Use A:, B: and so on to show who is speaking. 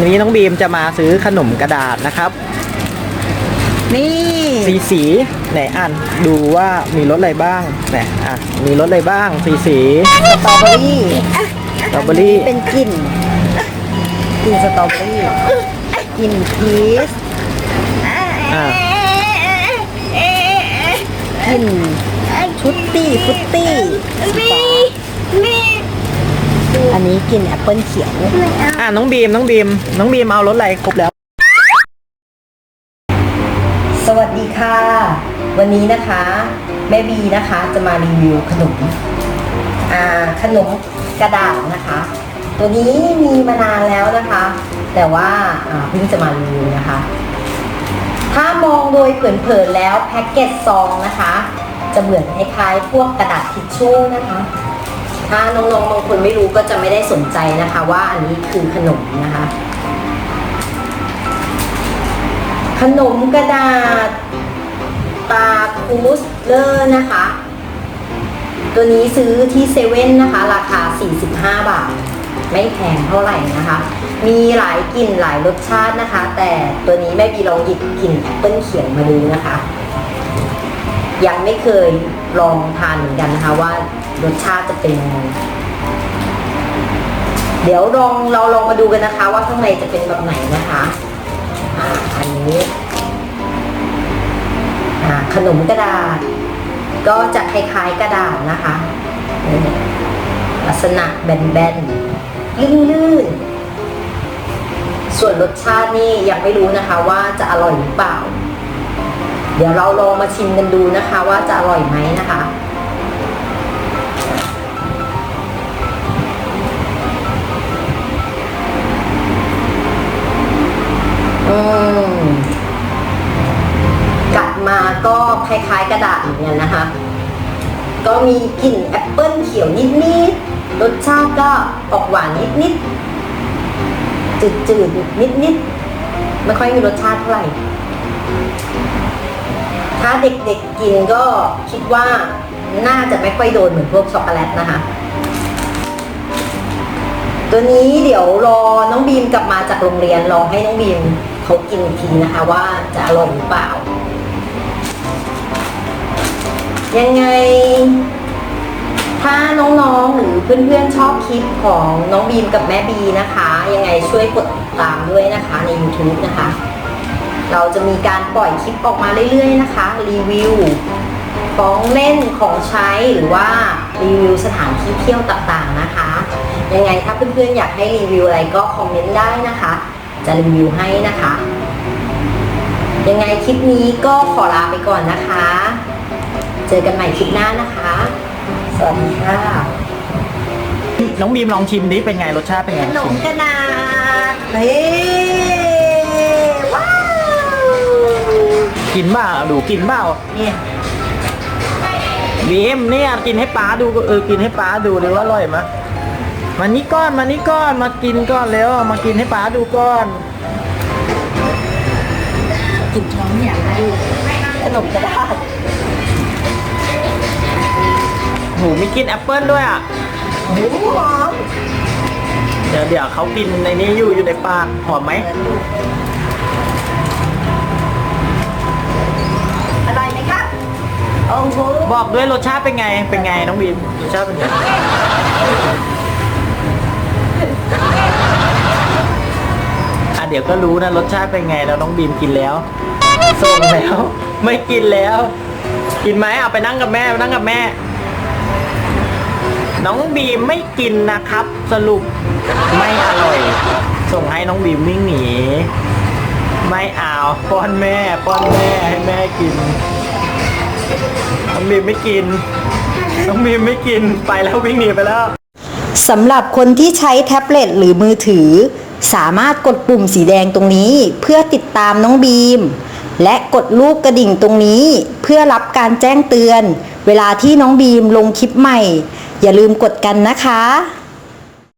A: วันนี้น้องบีมจะมาซื้อขนมกระดาษนะครับ
B: นี่
A: สีสีไหนอ่านดูว่ามีรสอะไรบ้างไหนอะมีรสอะไรบ้าง สีสี
B: สตรอเบอรี่
A: สตรอเบอรี่
B: เป็นกลิ่นกลิ่นสตรอเบอรี่กลิ่นพีช
A: อะ
B: กลิ่นชุตตี้ฟุตตี้สีฟ้า อันนี้กลิ่นแอปเปิลเขียว
A: อะน้องบีมน้องบีมน้องบีมเอารสอะไรครบแล้ว
B: สวัสดีค่ะ วันนี้นะคะ แม่บีนะคะจะมารีวิวขนมอ่าขนมกระดาษนะคะ ตัวนี้มีมานานแล้วนะคะ แต่ว่าอ่าเพิ่งจะมารีวิวนะคะ ถ้ามองโดยเผินๆแล้วแพ็กเกจซองนะคะ จะเหมือนคล้ายๆพวกกระดาษทิชชู่นะคะ ถ้าน้องๆบางคนไม่รู้ก็จะไม่ได้สนใจนะคะ ว่าอันนี้คือขนมนะคะ ขนมกระดาษตาคูสเลอร์นะคะ ตัวนี้ซื้อที่เซเว่นนะคะ ราคา 45 บาท ไม่แพงเท่าไหร่นะคะ มีหลายกลิ่นหลายรสชาตินะคะ แต่ตัวนี้แม่บีลองหยิบกลิ่นแอปเปิ้ลเขียวมาดูนะคะ ยังไม่เคยลองทานเหมือนกันนะคะว่า รสชาติจะเป็นยังไงเดี๋ยวลองเราลองมาดูกันนะคะ ว่าข้างในจะเป็นแบบไหนนะคะอ่าอันนี้อ่าขนมกระดาษ ก็จะคล้ายๆกระดาษนะคะลักษณะแบนๆลื่นๆส่วนรสชาตินี่ยังไม่รู้นะคะว่าจะอร่อยหรือเปล่า เดี๋ยวเราลองมาชิมกันดูนะคะ ว่าจะอร่อยไหมนะคะ ก็คล้ายๆกระดาษเหมือนกันนะคะ ก็มีกลิ่นแอปเปิลเขียวนิดๆรสชาติก็ออกหวานนิดๆจืดๆนิดๆไม่ค่อยมีรสชาติเท่าไหร่ถ้าเด็กๆกินก็คิดว่าน่าจะไม่ค่อยโดนเหมือนพวกช็อกโกแลตนะคะ ตัวนี้เดี๋ยวรอน้องบีมกลับมาจากโรงเรียนลองให้น้องบีมเขากินอีกทีนะคะว่าจะอร่อยหรือเปล่า ยังไง ถ้าน้องๆหรือเพื่อนๆชอบคลิปของน้องบีมกับแม่บีนะคะ ยังไงช่วยกดติดตามด้วยนะคะใน YouTube นะคะ เราจะมีการปล่อยคลิปออกมาเรื่อยๆนะคะ รีวิวของเล่นของใช้หรือว่ารีวิวสถานที่เที่ยวต่างๆนะคะ ยังไงถ้าเพื่อนๆอยากให้รีวิวอะไรก็คอมเมนต์ได้นะคะ จะรีวิวให้นะคะ ยังไงคลิปนี้ก็ขอลาไปก่อนนะคะ เจอกันใหม่คลิปหน้านะคะ สวัสดีค่ะ
A: น้องบีมลองชิมดิเป็นไงรสชาติเป็นไง
B: ขนมกระดาษเฮ้ว้าว
A: กินเปล่าดูกินเปล่า
B: เนี่ย
A: บีมเนี่ยกินให้ป้าดูเออกินให้ป้าดูดิว่าอร่อยไหมมานี่ก้อนมานี่ก้อนมากินก้อนแล้วมากินให้ป้าดูก้อน
B: กินช้อนเนี่ยดูขนมกระดาษ
A: หนูมีกินแอปเปิลด้วยอะ
B: โอ้โหหอม
A: เดี๋ยวเดี๋ยวเขากินในนี้อยู่อยู่ในปากหอมไหม
B: อร่อยไหมครับโอ้โห
A: บอกด้วยรสชาติเป็นไงเป็นไงน้องบีมรสชาติเป็นไงอะเดี๋ยวก็รู้นะรสชาติเป็นไงแล้วน้องบีมกินแล้วส่งแล้ว ไม่กินแล้ว กินไหมเอาไปนั่งกับแม่ไปนั่งกับแม่ น้องบีมไม่กินนะครับ สรุปไม่อร่อย ส่งให้น้องบีมวิ่งหนี ไม่เอาป้อนแม่ป้อนแม่ให้แม่กิน น้องบีมไม่กิน น้องบีมไม่กินไปแล้ววิ่งหนีไปแล้ว
B: สำหรับคนที่ใช้แท็บเล็ตหรือมือถือ สามารถกดปุ่มสีแดงตรงนี้ เพื่อติดตามน้องบีม และกดรูปกระดิ่งตรงนี้เพื่อรับการแจ้งเตือน เวลาที่น้องบีมลงคลิปใหม่ อย่าลืมกดกันนะคะ